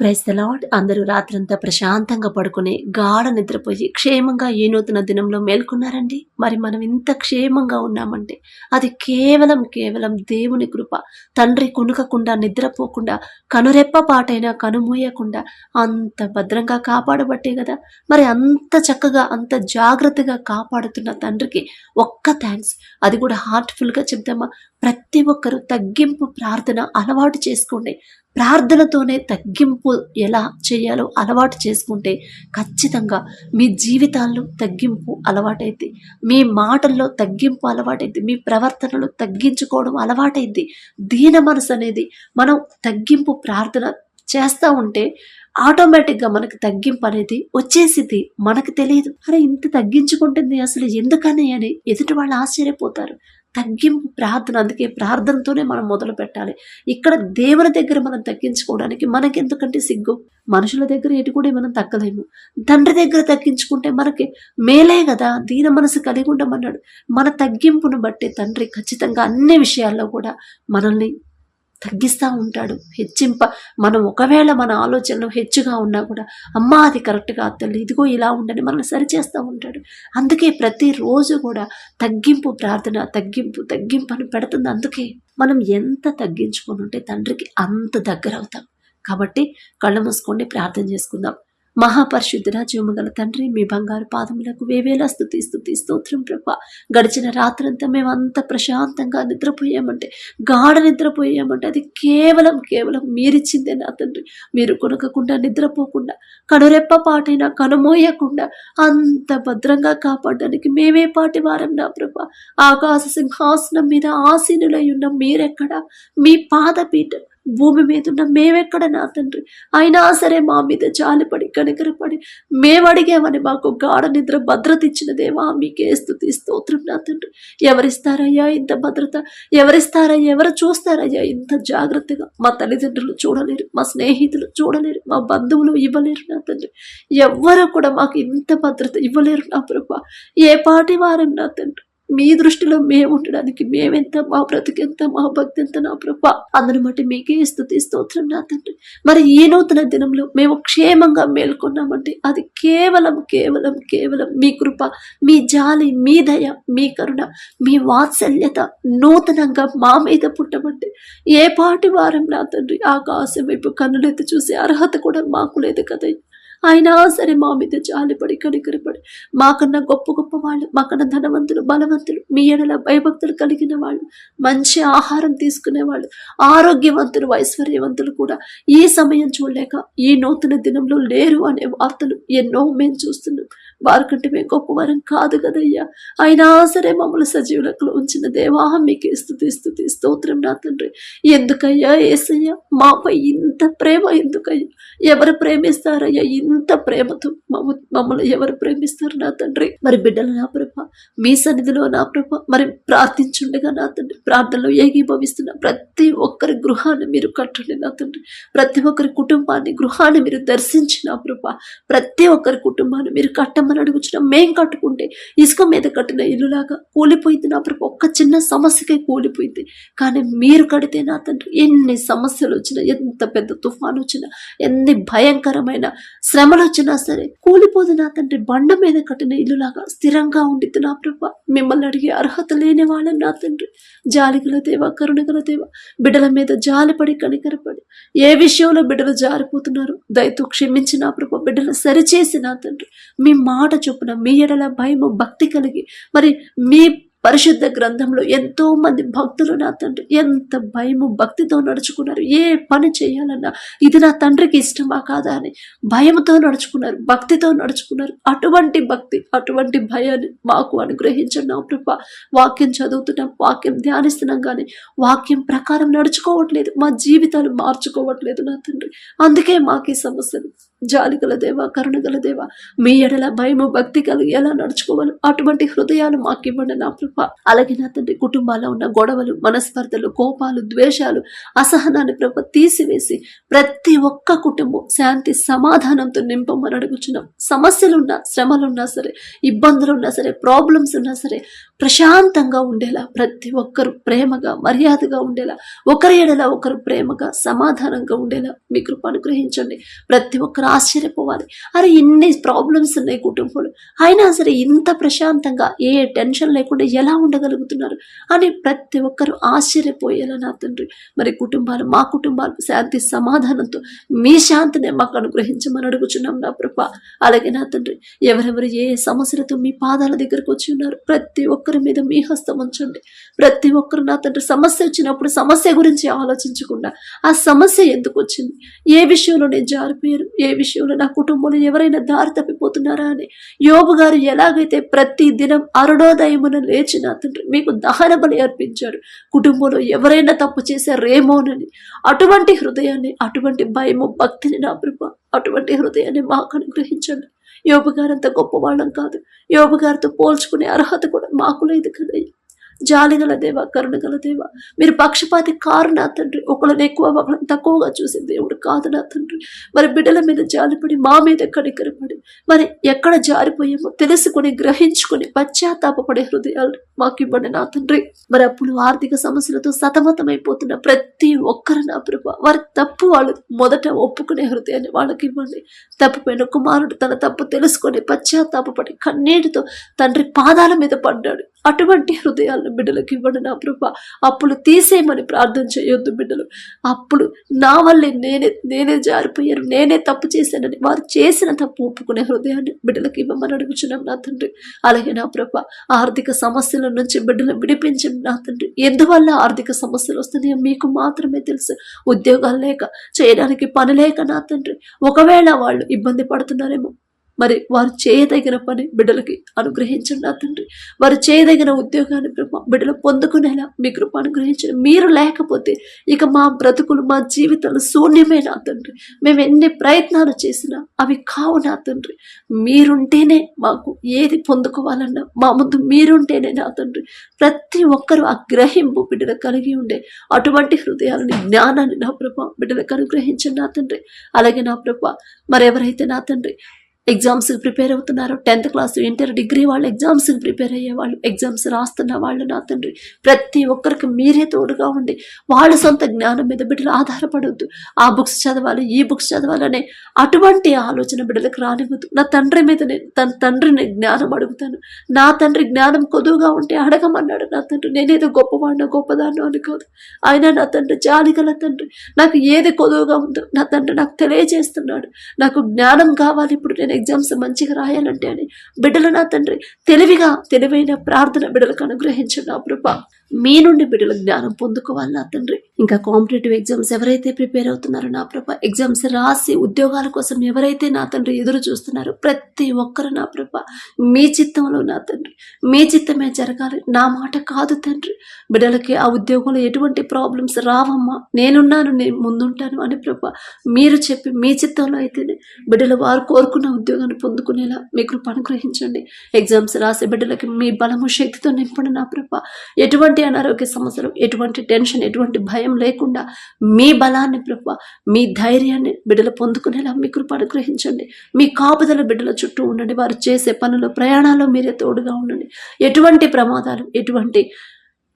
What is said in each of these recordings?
Price the అందరూ రాత్రంతా ప్రశాంతంగా పడుకుని గాఢ నిద్రపోయి క్షేమంగా ఈ నూతన దినంలో మేల్కొన్నారండి. మరి మనం ఇంత క్షేమంగా ఉన్నామంటే అది కేవలం కేవలం దేవుని కృప. తండ్రి కొనుకకుండా నిద్రపోకుండా కనురెప్ప పాటైనా కనుమూయకుండా అంత భద్రంగా కాపాడబట్టే కదా. మరి అంత చక్కగా అంత జాగ్రత్తగా కాపాడుతున్న తండ్రికి ఒక్క థ్యాంక్స్ అది కూడా హార్ట్ఫుల్గా చెప్దామా? ప్రతి ఒక్కరూ తగ్గింపు ప్రార్థన అలవాటు చేసుకోండి. ప్రార్థనతోనే తగ్గింపు ఎలా చేయాలో అలవాటు చేసుకుంటే ఖచ్చితంగా మీ జీవితాల్లో తగ్గింపు అలవాటైంది మీ మాటల్లో తగ్గింపు అలవాటైంది మీ ప్రవర్తనలో తగ్గించుకోవడం అలవాటైంది దీన మనసు అనేది మనం తగ్గింపు ప్రార్థన చేస్తూ ఉంటే ఆటోమేటిక్గా మనకు తగ్గింపు అనేది వచ్చేసింది మనకు తెలియదు. అరే ఇంత తగ్గించుకుంటుంది అసలు ఎందుకని అని ఎదుటి వాళ్ళు ఆశ్చర్యపోతారు. తగ్గింపు ప్రార్థన అందుకే ప్రార్థనతోనే మనం మొదలు పెట్టాలి. ఇక్కడ దేవుని దగ్గర మనం తగ్గించుకోవడానికి మనకి ఎందుకంటే సిగ్గు? మనుషుల దగ్గర ఎటు కూడా మనం తగ్గలేము. తండ్రి దగ్గర తగ్గించుకుంటే మనకి మేలే కదా? దీన మనసు కలిగి ఉండమన్నాడు. మన తగ్గింపును బట్టి తండ్రి ఖచ్చితంగా అన్ని విషయాల్లో కూడా మనల్ని తగ్గిస్తూ ఉంటాడు. హెచ్చింప మనం ఒకవేళ మన ఆలోచనలు హెచ్చుగా ఉన్నా కూడా అమ్మ అది కరెక్ట్గా తల్లి ఇదిగో ఇలా ఉండని మనల్ని సరిచేస్తూ ఉంటాడు. అందుకే ప్రతిరోజు కూడా తగ్గింపు ప్రార్థన తగ్గింపు తగ్గింపు అని పెడుతుంది. అందుకే మనం ఎంత తగ్గించుకొని ఉంటే తండ్రికి అంత దగ్గర అవుతాం కాబట్టి కళ్ళు మూసుకోండి ప్రార్థన చేసుకుందాం. మహాపరిశుద్ధుడ జీవమగల తండ్రి మీ బంగారు పాదములకు వేవేలా స్థుతి స్థుతి స్తోత్రం ప్రభ. గడిచిన రాత్రంతా మేము అంత ప్రశాంతంగా నిద్రపోయామంటే గాఢ నిద్రపోయామంటే అది కేవలం కేవలం మీరిచ్చిందే నా తండ్రి. మీరు కొనకకుండా నిద్రపోకుండా కనురెప్ప పాటైనా కనుమోయకుండా అంత భద్రంగా కాపాడడానికి మేమే పాటి వారం నా ప్రభ. ఆకాశ సింహాసనం మీద ఆసీనులై ఉన్న మీరెక్కడ? మీ పాదపీఠం భూమి మీద ఉన్న మేమెక్కడ నా తండ్రి? అయినా సరే మా మీద జాలిపడి కనికరపడి మేము అడిగామని మాకు గాఢ నిద్ర భద్రత ఇచ్చిన దేవా మీకే స్థుతి స్తోత్రం నా తండ్రి. ఎవరిస్తారయ్యా ఇంత భద్రత? ఎవరిస్తారయ్యా? ఎవరు చూస్తారయ్యా ఇంత జాగ్రత్తగా? మా తల్లిదండ్రులు చూడలేరు మా స్నేహితులు చూడలేరు మా బంధువులు ఇవ్వలేరు నా తండ్రి. ఎవ్వరు కూడా మాకు ఇంత భద్రత ఇవ్వలేరు నా ప్రభా. ఏ పాటి వారం నా తండ్రి? మీ దృష్టిలో మేము ఉండడానికి మేమెంత మా బ్రతికెంత మా భక్తి ఎంత నా ప్రభా. అందరి బట్టి మీకే స్థుతి స్తోత్రం నా తండ్రి. మరి ఈ నూతన దినంలో మేము క్షేమంగా మేల్కొన్నామంటే అది కేవలం కేవలం కేవలం మీ కృప మీ జాలి మీ దయ మీ కరుణ మీ వాత్సల్యత నూతనంగా మా మీద పుట్టమంటే ఏ పాటి వారం నా తండ్రి ఆకాశం వైపు కన్నులెత్తి చూసే అర్హత కూడా మాకు లేదు కదయ్య. అయినా సరే మా మీద జాలిపడి కనికరపడి మాకన్నా గొప్ప గొప్ప వాళ్ళు మాకన్నా ధనవంతులు బలవంతులు మీ ఎడల భయభక్తులు కలిగిన వాళ్ళు మంచి ఆహారం తీసుకునే వాళ్ళు ఆరోగ్యవంతులు ఐశ్వర్యవంతులు కూడా ఈ సమయం చూడలేక ఈ నూతన దినంలో లేరు అనే వార్తలు ఎన్నో మేము చూస్తున్నాం. వారికంటే మేము గొప్పవారం కాదు కదయ్యా. అయినా సరే మమ్మల్ని సజీవులకు ఉంచిన దేవా మీకు స్థుతి స్థుతి స్తోత్రం నా తండ్రి. ఎందుకయ్యా ఏసయ్యా మాపై ఇంత ప్రేమ ఎందుకయ్యా? ఎవరు ప్రేమిస్తారయ్యా? ఇంత ప్రేమతో మమ్మల్ని ఎవరు ప్రేమిస్తారు నా తండ్రి? మరి బిడ్డలు నా ప్రభ మీ సన్నిధిలో నా ప్రభ మరి ప్రార్థించుండగా నా తండ్రి. ప్రార్థనలో ఏకీభవిస్తున్న ప్రతి ఒక్కరి గృహాన్ని మీరు కట్టండి నా తండ్రి. ప్రతి ఒక్కరి కుటుంబాన్ని గృహాన్ని మీరు దర్శించిన ప్రభ ప్రతి ఒక్కరి కుటుంబాన్ని మీరు కట్ట కట్టమని అడుగుచిన మేం కట్టుకుంటే ఇసుక మీద కట్టిన ఇల్లులాగా కూలిపోయింది నా ప్రభు. ఒక్క చిన్న సమస్యకే కూలిపోయింది. కానీ మీరు కడితే నా తండ్రి ఎన్ని సమస్యలు వచ్చినా ఎంత పెద్ద తుఫాను వచ్చినా ఎన్ని భయంకరమైన శ్రమలు వచ్చినా సరే కూలిపోదు నా తండ్రి. బండ మీద కట్టిన ఇల్లులాగా స్థిరంగా ఉండిద్ది నా ప్రభు. మిమ్మల్ని అడిగే అర్హత లేని వాళ్ళని నా తండ్రి. జాలిగల దేవ కరుణగల దేవ బిడ్డల మీద జాలిపడి కనికరపడి ఏ విషయంలో బిడ్డలు జారిపోతున్నారు దయతో క్షమించి నా ప్రభ. బిడ్డలు సరిచేసి నా తండ్రి. మీ మాట చొప్పున మీ ఎడల భయము భక్తి కలిగి మరి మీ పరిశుద్ధ గ్రంథంలో ఎంతో మంది భక్తులు నా తండ్రి. ఎంత భయము భక్తితో నడుచుకున్నారు. ఏ పని చేయాలన్నా ఇది నా తండ్రికి ఇష్టమా కాదా అని భయంతో నడుచుకున్నారు భక్తితో నడుచుకున్నారు. అటువంటి భక్తి అటువంటి భయాన్ని మాకు అనుగ్రహించండి నా ప్రభ. వాక్యం చదువుతున్నాం వాక్యం ధ్యానిస్తున్నాం కానీ వాక్యం ప్రకారం నడుచుకోవట్లేదు మా జీవితాలు మార్చుకోవట్లేదు నా తండ్రి. అందుకే మాకు ఈ సమస్యలు. జాలిగల దేవ కరుణగల దేవ మీ ఎడల భయము భక్తి కలిగి ఎలా నడుచుకోవాలి అటువంటి హృదయాలు మాకు ఇవ్వండి నా ప్రభ. అలాగే నా తండ్రి కుటుంబాల్లో ఉన్న గొడవలు మనస్పర్ధలు కోపాలు ద్వేషాలు అసహనాన్ని ప్రభ తీసివేసి ప్రతి ఒక్క కుటుంబం శాంతి సమాధానంతో నింపమని అడుగుచున్నాం. సమస్యలున్నా శ్రమలున్నా సరే ఇబ్బందులున్నా సరే ప్రాబ్లమ్స్ ఉన్నా సరే ప్రశాంతంగా ఉండేలా ప్రతి ఒక్కరు ప్రేమగా మర్యాదగా ఉండేలా ఒకరి ఎడల ఒకరు ప్రేమగా సమాధానంగా ఉండేలా మీ కృప అనుగ్రహించండి ప్రతి ఒక్కరు ఆశ్చర్యపోవాలి. అరే ఇన్ని ప్రాబ్లమ్స్ ఉన్నాయి కుటుంబంలో. అయినా సరే ఇంత ప్రశాంతంగా ఏ టెన్షన్ లేకుండా ఎలా ఉండగలుగుతున్నారు అని ప్రతి ఒక్కరు ఆశ్చర్యపోయేలా నా తండ్రి. మరి కుటుంబాలు మా కుటుంబాలు శాంతి సమాధానంతో మీ శాంతిని మాకు అనుగ్రహించమని అడుగుచున్నాం నా ప్రభ. అలాగే నా తండ్రి ఎవరెవరు ఏ సమస్యలతో మీ పాదాల దగ్గరకు వచ్చి ఉన్నారు ప్రతి ఒక్కరి మీద మీ హస్తం ఉంచండి. ప్రతి ఒక్కరు నా తండ్రి సమస్య వచ్చినప్పుడు సమస్య గురించి ఆలోచించకుండా ఆ సమస్య ఎందుకు వచ్చింది? ఏ విషయంలో నేను జారిపోయారు ఏ విషయంలో నా కుటుంబంలో ఎవరైనా దారి తప్పిపోతున్నారా అని. యోబు గారు ఎలాగైతే ప్రతి దినం అరుణోదయమున లేచిన తండ్రి మీకు దహన బలి అర్పించారు. కుటుంబంలో ఎవరైనా తప్పు చేశారేమోనని అటువంటి హృదయాన్ని అటువంటి భయము భక్తిని నా ప్రభ అటువంటి హృదయాన్ని మాకు అనుగ్రహించండి. యోబు గారు అంత గొప్పవాళ్ళం కాదు. యోబు గారితో పోల్చుకునే అర్హత కూడా మాకు లేదు కదయ్యా. జాలిగల దేవ కరుణగల దేవ. మీరు పక్షపాతి కారు నా తండ్రి? ఒకళ్ళని ఎక్కువ ఒకళ్ళని తక్కువగా చూసే దేవుడు కాదు నా తండ్రి. మరి బిడ్డల మీద జాలిపడి మా మీద కడికరపడి మరి ఎక్కడ జారిపోయామో తెలుసుకొని గ్రహించుకొని పశ్చాత్తాపడే హృదయాలు మాకు ఇవ్వండి నా తండ్రి. మరి అప్పుడు ఆర్థిక సమస్యలతో సతమతమైపోతున్న ప్రతి ఒక్కరు నా ప్రభ వారి తప్పు వాళ్ళు మొదట ఒప్పుకునే హృదయాన్ని వాళ్ళకి ఇవ్వండి. తప్పిపోయిన కుమారుడు తన తప్పు తెలుసుకొని పశ్చాత్తాపడి కన్నీటితో తండ్రి పాదాల మీద పడ్డాడు. అటువంటి హృదయాలను బిడ్డలకు ఇవ్వండి నా ప్రభ. అప్పులు తీసేయమని ప్రార్థన చేయొద్దు బిడ్డలు. అప్పుడు నా వల్లే నేనే నేనే జారిపోయారు నేనే తప్పు చేశానని వారు చేసిన తప్పు ఒప్పుకునే హృదయాన్ని బిడ్డలకు ఇవ్వమని అడుగుచున్నాం నా తండ్రి. అలాగే నా ప్రభ ఆర్థిక సమస్యల నుంచి బిడ్డలు విడిపించండి నా తండ్రి. ఎందువల్ల ఆర్థిక సమస్యలు వస్తున్నాయో మీకు మాత్రమే తెలుసు. ఉద్యోగాలు లేక చేయడానికి పని లేక నా తండ్రి. ఒకవేళ వాళ్ళు ఇబ్బంది పడుతున్నారేమో మరి వారు చేయదగిన పని బిడ్డలకి అనుగ్రహించండి నా తండ్రి. వారు చేయదగిన ఉద్యోగాన్ని ప్రభా బిడ్డలు పొందుకునేలా మీ కృప అనుగ్రహించండి. మీరు లేకపోతే ఇక మా బ్రతుకులు మా జీవితాలు శూన్యమే నా తండ్రి. మేము ఎన్ని ప్రయత్నాలు చేసినా అవి కావు నా తండ్రి. మీరుంటేనే మాకు ఏది పొందుకోవాలన్నా మా ముందు మీరుంటేనే నా తండ్రి. ప్రతి ఒక్కరూ ఆ గ్రహింపు బిడ్డలు కలిగి ఉండే అటువంటి హృదయాలని జ్ఞానాన్ని నా ప్రభ బిడ్డలకు అనుగ్రహించండి నా తండ్రి. అలాగే నా ప్రభ మరెవరైతే నా తండ్రి ఎగ్జామ్స్కి ప్రిపేర్ అవుతున్నారు. టెన్త్ క్లాస్ ఇంటర్ డిగ్రీ వాళ్ళు ఎగ్జామ్స్కి ప్రిపేర్ అయ్యేవాళ్ళు ఎగ్జామ్స్ రాస్తున్న వాళ్ళు నా తండ్రి. ప్రతి ఒక్కరికి మీరే తోడుగా ఉండి వాళ్ళ సొంత జ్ఞానం మీద బిడ్డలు ఆధారపడొద్దు. ఆ బుక్స్ చదవాలి ఈ బుక్స్ చదవాలనే అటువంటి ఆలోచన బిడ్డలకు రానివ్వద్దు. నా తండ్రి మీద నేను తన తండ్రిని జ్ఞానం అడుగుతాను. నా తండ్రి జ్ఞానం కొదువుగా ఉంటే అడగమన్నాడు నా తండ్రి. నేనేదో గొప్పవాడినో గొప్పదాన్నో అని కాదు ఆయన నా తండ్రి జాలిగల తండ్రి. నాకు ఏది కొదువుగా ఉందో నా తండ్రి నాకు తెలియజేస్తున్నాడు. నాకు జ్ఞానం కావాలి ఇప్పుడు నేను ఎగ్జామ్స్ మంచిగా రాయాలంటే అని బిడ్డలు నా తండ్రి తెలివిగా తెలివైన ప్రార్థన బిడ్డలకు అనుగ్రహించండి నా ప్రభా మీ నుండి బిడ్డల జ్ఞానం పొందుకోవాలి నా తండ్రి. ఇంకా కాంపిటేటివ్ ఎగ్జామ్స్ ఎవరైతే ప్రిపేర్ అవుతున్నారో నా ప్రభ ఎగ్జామ్స్ రాసి ఉద్యోగాల కోసం ఎవరైతే నా తండ్రి ఎదురు చూస్తున్నారో ప్రతి ఒక్కరు నా ప్రభ మీ చిత్తంలో నా తండ్రి. మీ చిత్తమే జరగాలి. నా మాట కాదు తండ్రి. బిడ్డలకి ఆ ఉద్యోగంలో ఎటువంటి ప్రాబ్లమ్స్ రావమ్మా. నేనున్నాను నేను ముందుంటాను అని ప్రభ మీరు చెప్పి మీ చిత్తంలో అయితేనే బిడ్డలు వారు కోరుకున్న ఉద్యోగాన్ని పొందుకునేలా మీ కృప అనుగ్రహించండి. ఎగ్జామ్స్ రాసే బిడ్డలకి మీ బలము శక్తితో నింపండి నా ప్రభ. ఎటువంటి అనారోగ్య సమస్యలు ఎటువంటి టెన్షన్ ఎటువంటి భయం లేకుండా మీ బలాన్ని ప్రభు మీ ధైర్యాన్ని బిడ్డలు పొందుకునేలా మీ కృప అనుగ్రహించండి. మీ కాపుదల బిడ్డల చుట్టూ ఉండండి. వారు చేసే పనులు ప్రయాణాల్లో మీరే తోడుగా ఉండండి. ఎటువంటి ప్రమాదాలు ఎటువంటి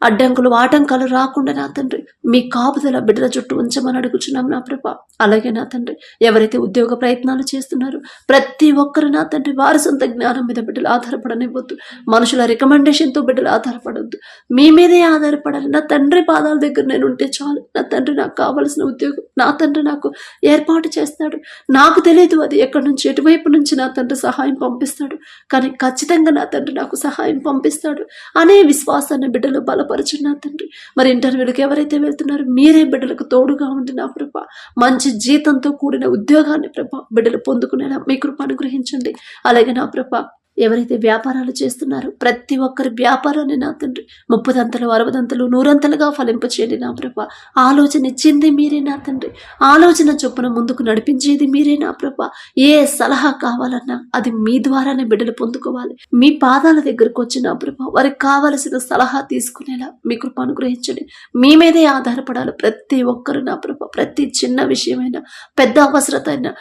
అడ్డంకులు ఆటంకాలు రాకుండా నా తండ్రి మీ కాపుదల బిడ్డల చుట్టూ ఉంచమని అడుగుచున్నాం నా ప్రభ. అలాగే నా తండ్రి ఎవరైతే ఉద్యోగ ప్రయత్నాలు చేస్తున్నారో ప్రతి ఒక్కరు నా తండ్రి వారి సొంత జ్ఞానం మీద బిడ్డలు ఆధారపడనివ్వద్దు. మనుషుల రికమెండేషన్తో బిడ్డలు ఆధారపడవద్దు మీ మీదే ఆధారపడాలి. నా తండ్రి పాదాల దగ్గర నేను ఉంటే చాలు. నా తండ్రి నాకు కావలసిన ఉద్యోగం నా తండ్రి నాకు ఏర్పాటు చేస్తాడు. నాకు తెలియదు అది ఎక్కడి నుంచి ఎటువైపు నుంచి నా తండ్రి సహాయం పంపిస్తాడు. కానీ ఖచ్చితంగా నా తండ్రి నాకు సహాయం పంపిస్తాడు. అనే విశ్వాసాన్ని బిడ్డలు బలపరచు నా తండ్రి. మరి ఇంటర్వ్యూలకు ఎవరైతే వెళ్తున్నారో మీరే బిడ్డలకు తోడుగా ఉండి నా కృప మంచి జీతంతో కూడిన ఉద్యోగాన్ని ప్రభ బిడ్డలు పొందుకునేలా మీ కృప అనుగ్రహించండి. అలాగే నా ప్రభ ఎవరైతే వ్యాపారాలు చేస్తున్నారో ప్రతి ఒక్కరి వ్యాపారాన్ని నా తండ్రి ముప్పదంతలు అరవదంతలు నూరంతలుగా ఫలింపచేయండి నా ప్రభ. ఆలోచన ఇచ్చింది మీరే నా తండ్రి. ఆలోచన చొప్పున ముందుకు నడిపించేది మీరే నా ప్రభ. ఏ సలహా కావాలన్నా అది మీ ద్వారానే బిడ్డలు పొందుకోవాలి. మీ పాదాల దగ్గరకు వచ్చి నా ప్రభ వారికి కావలసిన సలహా తీసుకునేలా మీ కృప అనుగ్రహించండి. మీ మీదే ఆధారపడాలి ప్రతి ఒక్కరు నా ప్రభ. ప్రతి చిన్న విషయమైనా పెద్ద అవసరత అయినా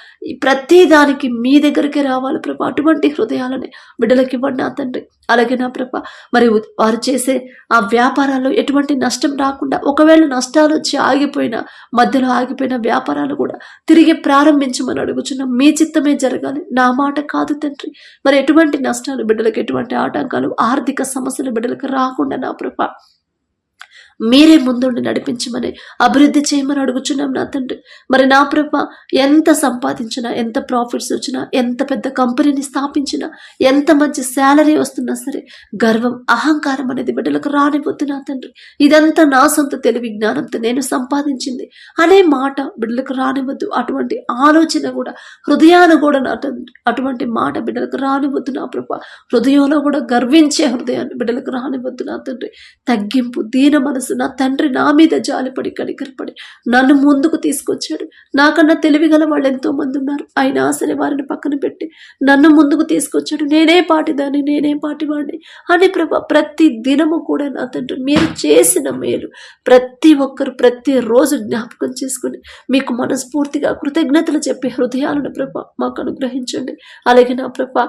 ప్రతి దానికి మీ దగ్గరికి రావాలి ప్రభ. అటువంటి హృదయాలని బిడ్డలకి ఇవ్వండి నా తండ్రి. అలాగే నా ప్రభ మరి వారు చేసే ఆ వ్యాపారాల్లో ఎటువంటి నష్టం రాకుండా ఒకవేళ నష్టాలు వచ్చి ఆగిపోయిన మధ్యలో ఆగిపోయిన వ్యాపారాలు కూడా తిరిగి ప్రారంభించమని అడుగుచున్నాం. మీ చిత్తమే జరగాలి. నా మాట కాదు తండ్రి. మరి ఎటువంటి నష్టాలు బిడ్డలకు ఎటువంటి ఆటంకాలు ఆర్థిక సమస్యలు బిడ్డలకు రాకుండా నా ప్రభ మీరే ముందుండి నడిపించమని అభివృద్ధి చేయమని అడుగుచున్నాం నా తండ్రి. మరి నా ప్రభ ఎంత సంపాదించినా ఎంత ప్రాఫిట్స్ వచ్చినా ఎంత పెద్ద కంపెనీని స్థాపించినా ఎంత మంచి శాలరీ వస్తున్నా సరే గర్వం అహంకారం అనేది బిడ్డలకు రానిపోద్దు నా తండ్రి. ఇదంతా నా సొంత తెలివి జ్ఞానంతో నేను సంపాదించింది. అనే మాట బిడ్డలకు రానివద్దు అటువంటి ఆలోచన కూడా హృదయాన కూడా నా తండ్రి అటువంటి మాట బిడ్డలకు రానివద్దు నా ప్రభ. హృదయంలో కూడా గర్వించే హృదయాన్ని బిడ్డలకు రానివద్దు నా తండ్రి. తగ్గింపు దీన మనసు నా తండ్రి నా మీద జాలిపడి కనికరపడి నన్ను ముందుకు తీసుకొచ్చాడు. నాకన్నా తెలివి గల వాళ్ళు ఎంతో మంది ఉన్నారు. అయినా సరే వారిని పక్కన పెట్టి నన్ను ముందుకు తీసుకొచ్చాడు. నేనే పాటిదాన్ని నేనే పాటివాడిని అని ప్రభ ప్రతి దినము కూడా నా తండ్రి మీరు చేసిన మేలు ప్రతి ఒక్కరు ప్రతి రోజు జ్ఞాపకం చేసుకుని మీకు మనస్ఫూర్తిగా కృతజ్ఞతలు చెప్పి హృదయాలను ప్రభా మాకు అనుగ్రహించండి. అలాగే నా ప్రభ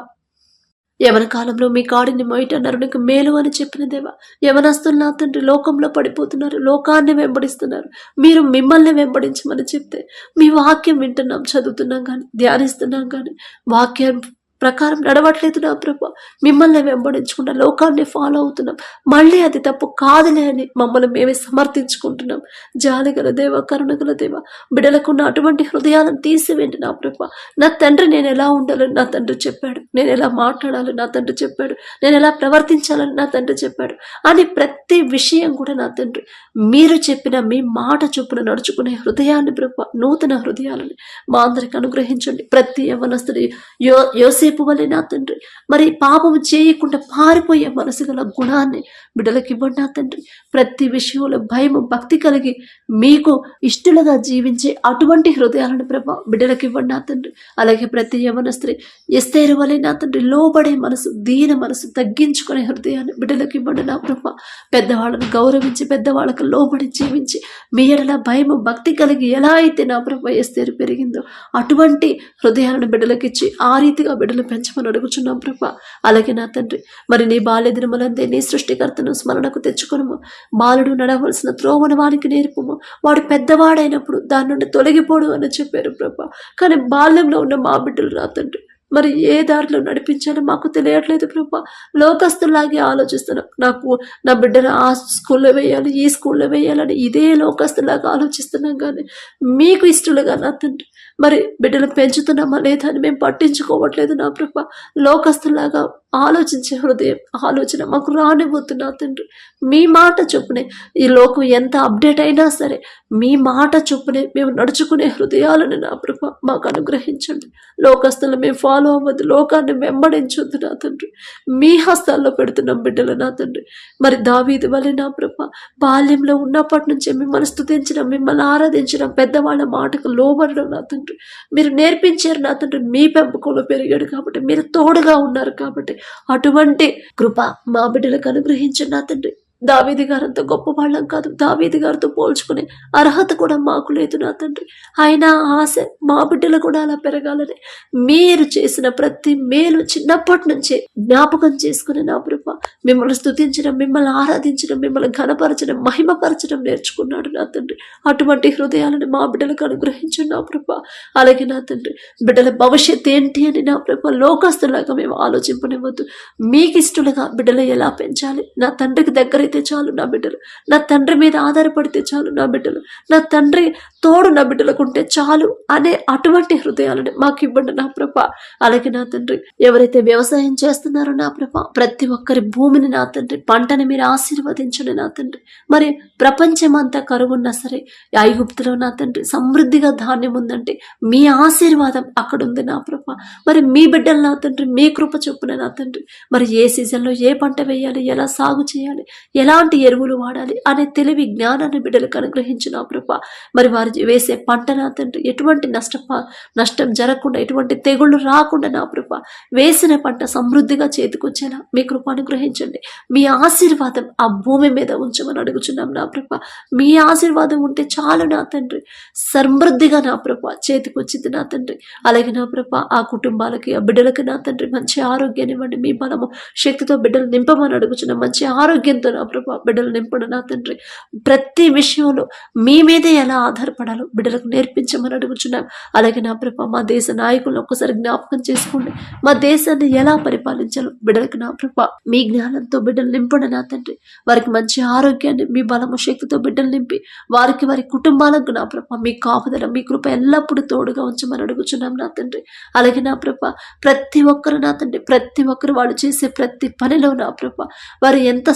యవన కాలంలో మీ కాడిని మొయిట నరునికి మేలు అని చెప్పిన దేవా యవనస్తులు నా తండ్రి లోకంలో పడిపోతున్నారు లోకాన్ని వెంబడిస్తున్నారు. మీరు మిమ్మల్ని వెంబడించమని చెప్తే మీ వాక్యం వింటున్నాం చదువుతున్నాం కానీ ధ్యానిస్తున్నాం కానీ వాక్యం ప్రకారం నడవట్లేదు నా ప్రభ. మిమ్మల్ని వెంబడించకుండా లోకాన్ని ఫాలో అవుతున్నాం. మళ్ళీ అది తప్పు కాదులే అని మమ్మల్ని మేమే సమర్థించుకుంటున్నాం. జాలిగల దేవ కరుణగల దేవ బిడలకున్న అటువంటి హృదయాలను తీసివేయండి నా ప్రభ. నా తండ్రి నేను ఎలా ఉండాలని నా తండ్రి చెప్పాడు. నేను ఎలా మాట్లాడాలని నా తండ్రి చెప్పాడు. నేను ఎలా ప్రవర్తించాలని నా తండ్రి చెప్పాడు. అని ప్రతి విషయం కూడా నా తండ్రి. మీరు చెప్పిన మీ మాట చొప్పున నడుచుకునే హృదయాన్ని ప్రభ నూతన హృదయాలని మా అందరికి అనుగ్రహించండి. ప్రతి యవనస్తుడి యో యోసి యోసేపు వలె నా తండ్రి. మరి పాపం చేయకుండా పారిపోయే మనసు గల గుణాన్ని బిడ్డలకి ఇవ్వండి నా తండ్రి. ప్రతి విషయంలో భయం భక్తి కలిగి మీకు ఇష్టలుగా జీవించే అటువంటి హృదయాలను ప్రభ బిడ్డలకి ఇవ్వండి నా తండ్రి. అలాగే ప్రతి యవన స్త్రీ ఎస్తేరు వలె నా తండ్రి లోబడే మనసు దీన మనసు తగ్గించుకునే హృదయాన్ని బిడ్డలకి ఇవ్వండి నా ప్రభ. పెద్దవాళ్ళను గౌరవించి పెద్దవాళ్ళకు లోబడి జీవించి మీ ఎడల భయం భక్తి కలిగి ఎలా అయితే నా ప్రభ ఎస్తేరు పెరిగిందో అటువంటి హృదయాలను బిడ్డలకిచ్చి ఆ రీతిగా బిడ్డలు పెంచమని అడుగుచున్నాం ప్రభ. అలాగే నా తండ్రి మరి నీ బాల్య దినములందే నీ సృష్టికర్తను స్మరణకు తెచ్చుకొనము. బాలుడు నడవలసిన త్రోవను వానికి నేర్పుము. వాడు పెద్దవాడైనప్పుడు దాని నుండి తొలగిపోడు అని చెప్పారు ప్రభ. కానీ బాల్యంలో ఉన్న మా బిడ్డలు నా తండ్రి మరి ఏ దారిలో నడిపించాలో మాకు తెలియట్లేదు ప్రభా. లోకస్తులాగే ఆలోచిస్తున్నాం. నాకు నా బిడ్డను ఆ స్కూల్లో వేయాలి ఈ స్కూల్లో వేయాలని ఇదే లోకస్తులాగా ఆలోచిస్తున్నాం కానీ మీకు ఇష్టలుగా నా తండ్రి మరి బిడ్డలు పెంచుతున్నామా లేదా అని మేము పట్టించుకోవట్లేదు నా ప్రభ. లోకస్తులాగా ఆలోచించే హృదయం ఆలోచన మాకు రానివ్వద్దు నా తండ్రి. మీ మాట చొప్పునే ఈ లోకం ఎంత అప్డేట్ అయినా సరే మీ మాట చొప్పునే మేము నడుచుకునే హృదయాలను నా ప్రభ మాకు అనుగ్రహించండి. లోకస్తులు మేము ఫాలో అవ్వద్దు లోకాన్ని వెంబడించొద్దు నా తండ్రి. మీ హస్తాల్లో పెడుతున్నాం బిడ్డలు నా తండ్రి. మరి దావీది వలె నా ప్రభ బాల్యంలో ఉన్నప్పటి నుంచే మిమ్మల్ని స్థుతించడం మిమ్మల్ని ఆరాధించడం పెద్దవాళ్ళ మాటకు లోబడడం నా తండ్రి. మీరు నేర్పించారు నా తండ్రి మీ పెంపకంలో పెరిగాడు కాబట్టి మీరు తోడుగా ఉన్నారు కాబట్టి అటువంటి కృప మా బిడ్డలకు అనుగ్రహించండి నా తండ్రి. దావీది గారంత గొప్ప వాళ్ళం కాదు. దావీది గారితో పోల్చుకునే అర్హత కూడా మాకు లేదు నా తండ్రి. అయినా ఆశ మా బిడ్డలు కూడా అలా పెరగాలని మీరు చేసిన ప్రతి మేలు చిన్నప్పటి నుంచే జ్ఞాపకం చేసుకునే నా ప్రభ. మిమ్మల్ని స్థుతించడం మిమ్మల్ని ఆరాధించడం మిమ్మల్ని ఘనపరచడం మహిమపరచడం నేర్చుకున్నాడు నా తండ్రి. అటువంటి హృదయాలను మా బిడ్డలకు అనుగ్రహించండి నా ప్రభ. అలాగే నా తండ్రి బిడ్డల భవిష్యత్ ఏంటి అని నా ప్రభ లోకస్తులాగా మేము ఆలోచింపనివ్వద్దు. మీకు ఇష్టలుగా బిడ్డలు ఎలా పెంచాలి? నా తండ్రికి దగ్గర దగ్గరైతే చాలు నా బిడ్డలు. నా తండ్రి మీద ఆధారపడితే చాలు నా బిడ్డలు. నా తండ్రి తోడు నా బిడ్డలకు ఉంటే చాలు అనే అటువంటి హృదయాలను మాకు ఇవ్వండి నా ప్రభ. అలాగే నా తండ్రి ఎవరైతే వ్యవసాయం చేస్తున్నారో నా ప్రభ ప్రతి ఒక్కరి భూమిని నా తండ్రి పంటని మీరు ఆశీర్వదించండి నా తండ్రి. మరి ప్రపంచమంతా కరువున్నా సరే ఐగుప్తులో నా తండ్రి సమృద్ధిగా ధాన్యం ఉందంటే మీ ఆశీర్వాదం అక్కడ ఉంది నా ప్రభ. మరి మీ బిడ్డలు నా తండ్రి మీ కృప చొప్పున నా తండ్రి. మరి ఏ సీజన్లో ఏ పంట వేయాలి ఎలా సాగు చేయాలి ఎలాంటి ఎరువులు వాడాలి అనే తెలివి జ్ఞానాన్ని బిడ్డలకు అనుగ్రహించిన నా ప్రభ. మరి వారు వేసే పంట నా తండ్రి ఎటువంటి నష్ట నష్టం జరగకుండా ఎటువంటి తెగుళ్ళు రాకుండా నా ప్రభ. వేసిన పంట సమృద్ధిగా చేతికొచ్చేలా మీ కృప అనుగ్రహించండి. మీ ఆశీర్వాదం ఆ భూమి మీద ఉంచమని అడుగుచున్నాం నా ప్రభ. మీ ఆశీర్వాదం ఉంటే చాలు నా తండ్రి. సమృద్ధిగా నా ప్రభ చేతికొచ్చింది నా తండ్రి. అలాగే నా ప్రభ ఆ కుటుంబాలకి ఆ బిడ్డలకి నా తండ్రి మంచి ఆరోగ్యాన్ని ఇవ్వండి. మీ బలము శక్తితో బిడ్డలు నింపమని అడుగుచున్నాం. మంచి ఆరోగ్యంతో నా ప్రభ బిడ్డలు నింపడు నా తండ్రి. ప్రతి విషయంలో మీ మీదే ఎలా ఆధారపడాలో బిడ్డలకు నేర్పించమని అడుగుచున్నాం. అలాగే నా ప్రభ మా దేశ నాయకులను ఒక్కసారి జ్ఞాపకం చేసుకోండి. మా దేశాన్ని ఎలా పరిపాలించాలో బిడ్డలకు నా ప్రభ మీ జ్ఞానంతో బిడ్డలు నింపడు నా తండ్రి. వారికి మంచి ఆరోగ్యాన్ని మీ బలము శక్తితో బిడ్డలు నింపి వారికి వారి కుటుంబాలకు నా ప్రభ మీ కాపుదల మీ కృప ఎల్లప్పుడూ తోడుగా ఉంచమని అడుగుచున్నాం నా తండ్రి. అలాగే నా ప్రభ ప్రతి ఒక్కరు నా తండ్రి ప్రతి ఒక్కరు వాళ్ళు చేసే ప్రతి పనిలో నా ప్రభ వారు ఎంత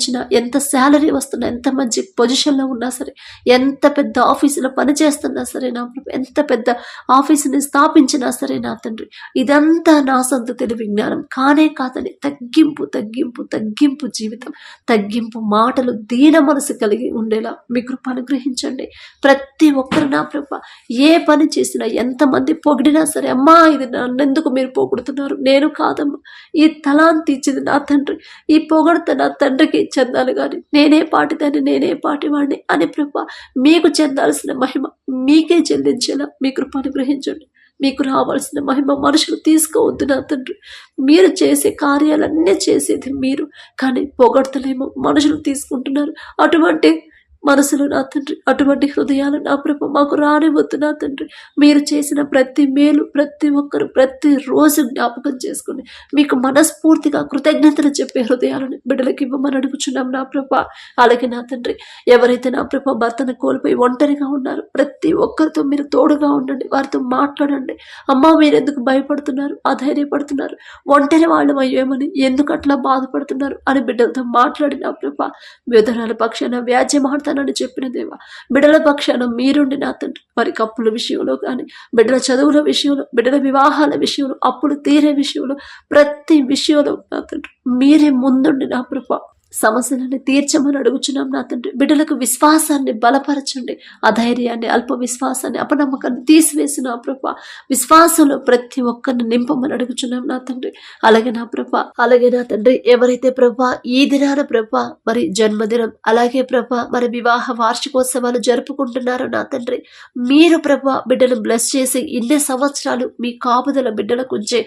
సంపాదించినా ఎంత శాలరీ వస్తున్నా ఎంత మంచి పొజిషన్లో ఉన్నా సరే ఎంత పెద్ద ఆఫీసులో పని చేస్తున్నా సరే నా ప్రభు ఎంత పెద్ద ఆఫీసుని స్థాపించినా సరే నా తండ్రి ఇదంతా నా సొంత తెలివి జ్ఞానం కానే కాదని తగ్గింపు తగ్గింపు తగ్గింపు జీవితం తగ్గింపు మాటలు దీన మనసు కలిగి ఉండేలా మీ కృప అనుగ్రహించండి. ప్రతి ఒక్కరు నా ప్రభు ఏ పని చేసినా ఎంతమంది పొగిడినా సరే అమ్మా ఇది నన్నెందుకు మీరు పొగుడుతున్నారు? నేను కాదమ్మా. ఈ తలాంతి ఇచ్చింది నా తండ్రి. ఈ పొగడత నా తండ్రికి చెందాలి కానీ నేనే పాటిదాన్ని నేనే పాటివాడిని అని ప్రభా మీకు చెందాల్సిన మహిమ మీకే చెల్లించేలా మీ కృప గ్రహించండి మీకు రావాల్సిన మహిమ మనుషులు తీసుకోవద్దు నా తండ్రి. మీరు చేసే కార్యాలన్నీ చేసేది మీరు కానీ పొగడతలేమో మనుషులు తీసుకుంటున్నారు. అటువంటి మనసులు నా తండ్రి అటువంటి హృదయాలు నా ప్రభు మాకు రానివద్దు నా తండ్రి. మీరు చేసిన ప్రతి మేలు ప్రతి ఒక్కరు ప్రతి రోజు జ్ఞాపకం చేసుకుని మీకు మనస్ఫూర్తిగా కృతజ్ఞతలు చెప్పే హృదయాలను బిడ్డలకి ఇవ్వమని అడుగుచున్నాం నా ప్రభ. అలాగే నా తండ్రి ఎవరైతే నా ప్రభ భర్తను కోల్పోయి ఒంటరిగా ఉన్నారు ప్రతి ఒక్కరితో మీరు తోడుగా ఉండండి వారితో మాట్లాడండి. అమ్మ మీరు ఎందుకు భయపడుతున్నారు అధైర్యపడుతున్నారు? ఒంటరి వాళ్ళు అయ్యేమని ఎందుకు అట్లా బాధపడుతున్నారు అని బిడ్డలతో మాట్లాడి నా ప్రభ. విధనాల పక్షాన వ్యాజ్యమాడతానని చెప్పిన దేవా బిడ్డల పక్షాన మీరుండి నా తండ్రి. వారి అప్పుల విషయంలో కానీ బిడ్డల చదువుల విషయంలో బిడ్డల వివాహాల విషయంలో అప్పులు తీరే విషయంలో ప్రతి విషయంలో నా తండ్రి. మీరే ముందుండి నా ప్రభా. సమస్యలను తీర్చమని అడుగుచున్నాం నా తండ్రి. బిడ్డలకు విశ్వాసాన్ని బలపరచండి. అధైర్యాన్ని అల్ప విశ్వాసాన్ని అపనమ్మకాన్ని తీసివేసి నా ప్రభ. విశ్వాసంలో ప్రతి ఒక్కరిని నింపమని అడుగుచున్నాం నా తండ్రి. అలాగే నా ప్రభ. అలాగే నా తండ్రి. ఎవరైతే ప్రభ ఈ దినాన ప్రభ మరి జన్మదినం అలాగే ప్రభ మరి వివాహ వార్షికోత్సవాలు జరుపుకుంటున్నారో నా తండ్రి. మీరు ప్రభ బిడ్డలు బ్లెస్ చేసి ఇన్ని సంవత్సరాలు మీ కాపుదల బిడ్డలకు ఉంచే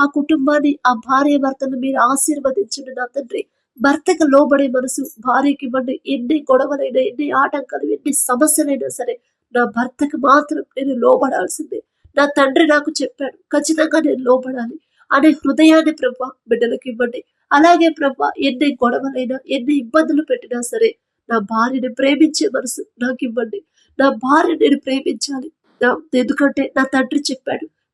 ఆ కుటుంబాన్ని ఆ భార్య భర్తను మీరు ఆశీర్వదించండి నా తండ్రి. భర్తకు లోబడే మనసు భార్యకి ఇవ్వండి. ఎన్ని గొడవలైనా ఎన్ని ఆటంకాలు ఎన్ని సమస్యలైనా సరే నా భర్తకు మాత్రం నేను లోబడాల్సిందే. నా తండ్రి నాకు చెప్పాడు ఖచ్చితంగా నేను లోబడాలి. అనే హృదయాన్ని ప్రభ బిడ్డలకు ఇవ్వండి. అలాగే ప్రభ ఎన్ని గొడవలైనా ఎన్ని ఇబ్బందులు పెట్టినా సరే నా భార్యని ప్రేమించే మనసు నాకు ఇవ్వండి. నా భార్య నేను ప్రేమించాలి. నా ఎందుకంటే నా తండ్రి చెప్పాడు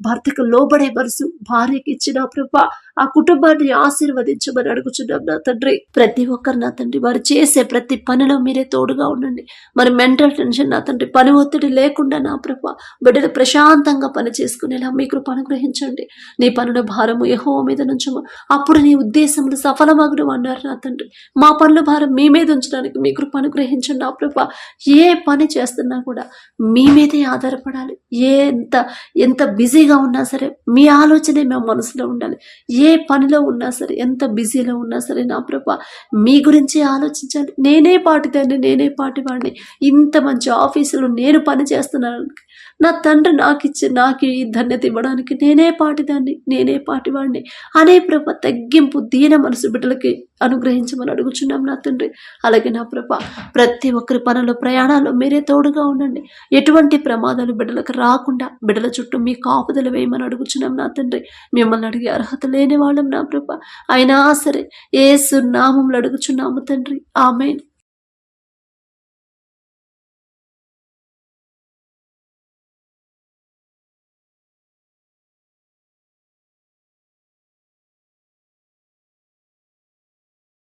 భర్తకు లోబడే మనసు భార్యకి ఇచ్చిన ప్రభా ఆ కుటుంబాన్ని ఆశీర్వదించమని అడుగుచున్నాం నా తండ్రి. ప్రతి ఒక్కరు నా తండ్రి వారు చేసే ప్రతి పనిలో మీరే తోడుగా ఉండండి. మరి మెంటల్ టెన్షన్ నా తండ్రి పని ఒత్తిడి లేకుండా నా ప్రభా బిడ్డలు ప్రశాంతంగా పని చేసుకునేలా మీ కృప అనుగ్రహించండి. నీ పనుల భారము యహో మీద నుంచము. అప్పుడు నీ ఉద్దేశములు సఫలమగుడు అన్నారు నా తండ్రి. మా పనుల భారం మీ మీద ఉంచడానికి మీ కృప అనుగ్రహించండి నా ప్రభా. ఏ పని చేస్తున్నా కూడా మీ మీదే ఆధారపడాలి. ఏ ఎంత ఎంత బిజీగా ఉన్నా సరే మీ ఆలోచనే మేము మనసులో ఉండాలి. ఏ పనిలో ఉన్నా సరే ఎంత బిజీలో ఉన్నా సరే నా ప్రభా మీ గురించి ఆలోచించాలి. నేనే పాటిదాన్ని నేనే పాటివాడిని. ఇంత మంచి ఆఫీసులో నేను పని చేస్తున్నాను నా తండ్రి నాకు ఇచ్చి నాకు ఈ ధన్యత ఇవ్వడానికి నేనే పాటిదాన్ని నేనే పాటివాడిని అనే ప్రభ తగ్గింపు దీన మనసు బిడ్డలకి అనుగ్రహించమని అడుగుచున్నాం నా తండ్రి. అలాగే నా ప్రభ ప్రతి ఒక్కరి పనులు ప్రయాణాల్లో మీరే తోడుగా ఉండండి. ఎటువంటి ప్రమాదాలు బిడ్డలకు రాకుండా బిడ్డల చుట్టూ మీ కాపుదలు వేయమని అడుగుచున్నాం నా తండ్రి. మిమ్మల్ని అడిగే అర్హత లేని వాళ్ళం నా ప్రభ. అయినా సరే ఏసు నామంలో అడుగుచున్నాము తండ్రి. ఆమెను.